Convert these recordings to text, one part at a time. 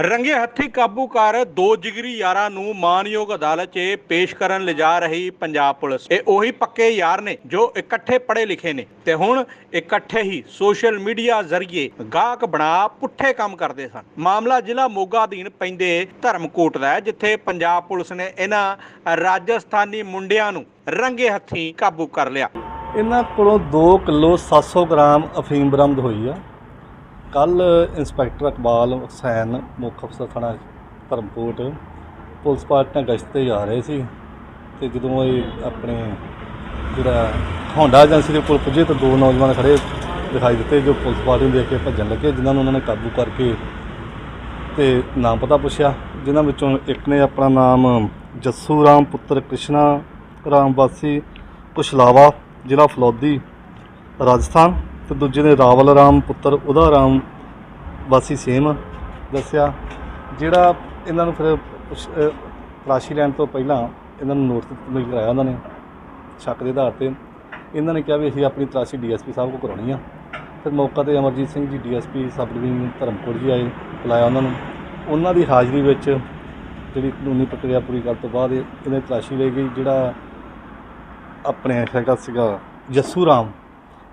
ਰੰਗੇ ਹੱਥੀ ਕਾਬੂ ਕਰ ਦੋ ਜਿਗਰੀ ਯਾਰਾਂ ਨੂੰ ਮਾਨਯੋਗ ਅਦਾਲਤ 'ਚ ਪੇਸ਼ ਕਰਨ ਲਿਜਾ ਰਹੀ ਪੰਜਾਬ ਪੁਲਿਸ। ਇਹ ਉਹੀ ਪੱਕੇ ਯਾਰ ਨੇ ਜੋ ਇਕੱਠੇ ਪੜ੍ਹੇ ਲਿਖੇ ਨੇ ਤੇ ਹੁਣ ਇਕੱਠੇ ਹੀ ਸੋਸ਼ਲ ਮੀਡੀਆ ਜ਼ਰੀਏ ਗਾਹਕ ਬਣਾ ਪੁੱਠੇ ਕੰਮ ਕਰਦੇ ਸਨ। ਮਾਮਲਾ ਜ਼ਿਲ੍ਹਾ ਮੋਗਾ ਅਧੀਨ ਪੈਂਦੇ ਧਰਮਕੋਟ ਦਾ ਹੈ, ਜਿੱਥੇ ਪੰਜਾਬ ਪੁਲਿਸ ਨੇ ਇਹਨਾਂ ਰਾਜਸਥਾਨੀ ਮੁੰਡਿਆਂ ਨੂੰ ਰੰਗੇ ਹੱਥੀ ਕਾਬੂ ਕਰ ਲਿਆ। ਇਹਨਾਂ ਕੋਲੋਂ 2 ਕਿਲੋ 700 ਗ੍ਰਾਮ ਅਫੀਮ ਬਰਾਮਦ ਹੋਈ ਆ। ਕੱਲ ਇੰਸਪੈਕਟਰ ਇਕਬਾਲ ਹੁਸੈਨ, ਮੁੱਖ ਅਫਸਰ ਥਾਣਾ ਧਰਮਕੋਟ, ਪੁਲਿਸ ਪਾਰਟੀ ਨਾਲ ਗਸ਼ਤ ਤੇ ਜਾ ਰਹੇ ਸੀ ਤੇ ਜਦੋਂ ਇਹ ਆਪਣੇ ਜਿਹੜਾ ਹੋਂਡਾ ਏਜੰਸੀ ਦੇ ਕੋਲ ਪੁੱਜੇ ਤਾਂ ਦੋ ਨੌਜਵਾਨ ਖੜੇ ਦਿਖਾਈ ਦਿੱਤੇ ਜੋ ਪੁਲਿਸ ਪਾਰਟੀ ਨੂੰ ਦੇਖ ਕੇ ਭੱਜਣ ਲੱਗੇ, ਜਿਨ੍ਹਾਂ ਨੂੰ ਉਹਨਾਂ ਨੇ ਕਾਬੂ ਕਰਕੇ ਤੇ ਨਾਮ ਪਤਾ ਪੁੱਛਿਆ, ਜਿਨ੍ਹਾਂ ਵਿੱਚੋਂ ਇੱਕ ਨੇ ਆਪਣਾ ਨਾਮ ਜੱਸੂ ਰਾਮ ਪੁੱਤਰ ਕ੍ਰਿਸ਼ਨਾ ਰਾਮ ਵਾਸੀ, ਕੁਸ਼ਲਾਵਾ, ਜ਼ਿਲ੍ਹਾ ਫਲੌਦੀ, ਰਾਜਸਥਾਨ। ਤੇ ਦੂਜੇ ਦੇ ਰਾਵਲ ਰਾਮ ਪੁੱਤਰ ਉਹਦਾ ਰਾਮ ਵਾਸੀ ਸੇਮ ਦੱਸਿਆ, ਜਿਹੜਾ ਇਹਨਾਂ ਨੂੰ ਫਿਰ ਤਲਾਸ਼ੀ ਲੈਣ ਤੋਂ ਪਹਿਲਾਂ ਇਹਨਾਂ ਨੂੰ ਨੋਟਿਸ ਮਿਲ ਕਰਾਇਆ ਉਹਨਾਂ ਨੇ, ਸ਼ੱਕ ਦੇ ਆਧਾਰ ਤੇ। ਇਹਨਾਂ ਨੇ ਕਿਹਾ ਵੀ ਅਸੀਂ ਆਪਣੀ ਤਲਾਸ਼ੀ ਡੀਐਸਪੀ ਸਾਹਿਬ ਕੋਲ ਕਰਾਉਣੀ ਆ। ਫਿਰ ਮੌਕਾ ਤੇ Amarjit Singh ji DSP sub division Dharamkot ਜੀ ਆਏ, ਬੁਲਾਇਆ ਉਹਨਾਂ ਨੂੰ। ਉਹਨਾਂ ਦੀ ਹਾਜ਼ਰੀ ਵਿੱਚ ਜਿਹੜੀ ਕਾਨੂੰਨੀ ਪ੍ਰਕਿਰਿਆ ਪੂਰੀ ਕਰਨ ਤੋਂ ਬਾਅਦ ਇਹਨਾਂ ਦੀ ਤਲਾਸ਼ੀ ਲਈ ਗਈ, ਜਿਹੜਾ ਆਪਣੇ ਹੈਗਾ ਸੀਗਾ ਜੱਸੂ ਰਾਮ।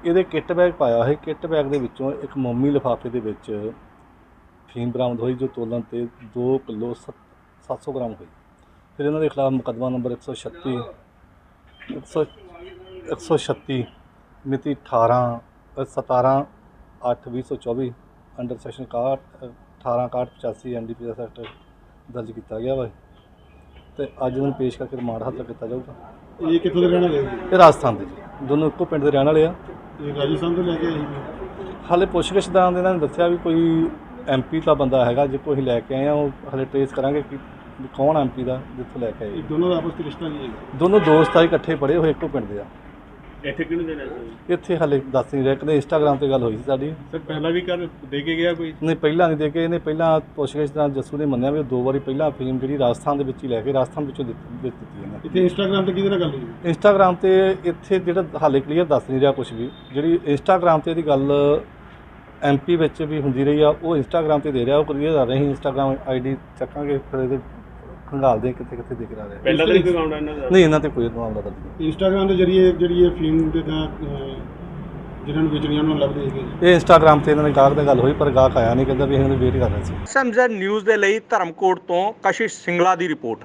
ਇਹਦੇ ਕਿੱਟ ਬੈਗ ਪਾਇਆ ਹੋਇਆ ਕਿੱਟ ਬੈਗ ਦੇ ਵਿੱਚੋਂ ਇੱਕ ਮੋਮੀ ਲਿਫਾਫੇ ਦੇ ਵਿੱਚ ਫੀਮ ਬਰਾਮਦ ਹੋਈ ਜੋ ਤੋਲਣ ਤੇ 2 ਕਿਲੋ 700 ਗ੍ਰਾਮ ਹੋਈ। ਫਿਰ ਇਹਨਾਂ ਦੇ ਖਿਲਾਫ ਮੁਕੱਦਮਾ ਨੰਬਰ 136 100 136 ਮਿਤੀ 18 ਅ, 17 8 2024 ਅੰਡਰ ਸੈਕਸ਼ਨ 61 18 61 85 ਐਨਡੀਪੀਐਸ ਐਕਟ ਦਰਜ ਕੀਤਾ ਗਿਆ ਵਾ। ਤੇ ਅੱਜ ਇਹਨਾਂ ਨੂੰ ਪੇਸ਼ ਕਰਕੇ ਰਿਮਾਂਡ ਹਾਸਲ ਕੀਤਾ ਜਾਊਗਾ। ਇਹ ਕਿੱਥੋਂ ਦੇ ਰਹਿਣ ਵਾਲੇ? ਇਹ ਰਾਜਸਥਾਨ ਦੇ ਜੀ। ਦੋਨੋਂ ਇੱਕੋ ਪਿੰਡ ਦੇ ਰਹਿਣ ਵਾਲੇ ਆ। ਇਹ ਰਾਜਸਥਾਨ ਤੋਂ ਲੈ ਕੇ ਆਏ ਸੀ ਹਾਲੇ ਪੁੱਛਗਿੱਛ ਦੌਰਾਨ ਇਹਨਾਂ ਨੇ ਦੱਸਿਆ ਵੀ ਕੋਈ ਐਮਪੀ ਦਾ ਬੰਦਾ ਹੈਗਾ ਜੇ ਕੋਈ ਲੈ ਕੇ ਆਏ ਆ ਉਹ ਹਾਲੇ ਟ੍ਰੇਸ ਕਰਾਂਗੇ ਕਿ ਵੀ ਕੌਣ ਐਮਪੀ ਦਾ ਜਿੱਥੋਂ ਲੈ ਕੇ ਆਏ ਇਹ ਦੋਨੋਂ ਦਾ ਆਪਸ ਵਿੱਚ ਰਿਸ਼ਤਾ ਕੀ ਹੈ ਦੋਨੋਂ ਦੋਸਤ ਆ ਇਕੱਠੇ ਪੜ੍ਹੇ ਹੋਏ ਇੱਕੋ ਪਿੰਡ ਦੇ ਆ। ਇੱਥੇ ਕਿਹਨੂੰ ਦੇਣਾ ਸੀ? ਇੱਥੇ ਹਾਲੇ ਦੱਸ ਨਹੀਂ ਰਹੇ। ਕਦੇ ਇੰਸਟਾਗ੍ਰਾਮ ਤੇ ਗੱਲ ਹੋਈ ਸੀ ਸਾਡੀ। ਸਰ ਪਹਿਲਾਂ ਵੀ ਕਰ ਦੇ ਕੇ ਗਿਆ ਕੋਈ? ਨਹੀਂ ਪਹਿਲਾਂ ਨਹੀਂ ਦੇ ਕੇ। ਇਹਨੇ ਪਹਿਲਾਂ ਪੁੱਛਗਿੱਛ ਦੌਰਾਨ ਜੱਸੂ ਨੇ ਮੰਨਿਆ ਵੀ ਉਹ ਦੋ ਵਾਰੀ ਪਹਿਲਾਂ ਫੀਮ ਜਿਹੜੀ ਰਾਜਸਥਾਨ ਦੇ ਵਿੱਚ ਹੀ ਲੈ ਕੇ ਰਾਜਸਥਾਨ ਵਿੱਚੋਂ ਦਿੱਤੀ ਇਹਨੇ। ਇੱਥੇ ਇੰਸਟਾਗ੍ਰਾਮ ਤੇ ਕਿਹਦੇ ਨਾਲ ਗੱਲ ਹੋਈ? ਇੰਸਟਾਗ੍ਰਾਮ ਤੇ ਇੱਥੇ ਜਿਹੜਾ ਹਾਲੇ ਕਲੀਅਰ ਦੱਸ ਨਹੀਂ ਰਿਹਾ ਕੁਝ ਵੀ। ਜਿਹੜੀ ਇੰਸਟਾਗ੍ਰਾਮ ਤੇ ਇਹਦੀ ਗੱਲ ਐਮਪੀ ਵਿੱਚ ਵੀ ਹੁੰਦੀ ਰਹੀ ਆ ਉਹ ਇੰਸਟਾਗ੍ਰਾਮ ਤੇ ਦੇ ਰਿਹਾ। ਉਹ ਕਲੀਅਰ ਕਰ ਰਹੇ ਇੰਸਟਾਗ੍ਰਾਮ ਆਈਡੀ ਚੱਕਾਂਗੇ ਫਿਰ ਇਹਦੇ ਖੰਗਾਲਦੇ ਕਿੱਥੇ ਕਿੱਥੇ ਦਿਖ ਰਿਹਾ ਰਿਹਾ ਪਹਿਲਾਂ ਤਾਂ ਨਹੀਂ ਕੋਈ ਆਉਂਦਾ ਇਹਨਾਂ ਦਾ ਨਹੀਂ ਇਹਨਾਂ ਤੇ ਕੋਈ ਮਾਮਲਾ ਦਰਜ ਨਹੀਂ। ਇੰਸਟਾਗ੍ਰਾਮ ਦੇ ਜਰੀਏ ਜਿਹੜੀ ਇਹ ਫੀਮ ਦੇ ਤਾਂ ਜਿਨ੍ਹਾਂ ਨੂੰ ਵੇਚਣੀਆਂ ਉਹਨਾਂ ਨੂੰ ਲੱਭਦੇ ਸੀਗੇ ਇਹ ਇੰਸਟਾਗ੍ਰਾਮ ਤੇ ਇਹਨਾਂ ਦੇ ਗਾਹਕ ਨਾਲ ਗੱਲ ਹੋਈ ਪਰ ਗਾਹਕ ਆਇਆ ਨਹੀਂ ਕਹਿੰਦਾ ਵੀ ਇਹਨਾਂ ਨੂੰ ਵੇਟ ਕਰ ਰਹੇ ਸੀ। ਸਮਝਾ ਨਿਊਜ਼ ਦੇ ਲਈ ਧਰਮਕੋਟ ਤੋਂ ਕਸ਼ਿਸ਼ ਸਿੰਗਲਾ ਦੀ ਰਿਪੋਰਟ।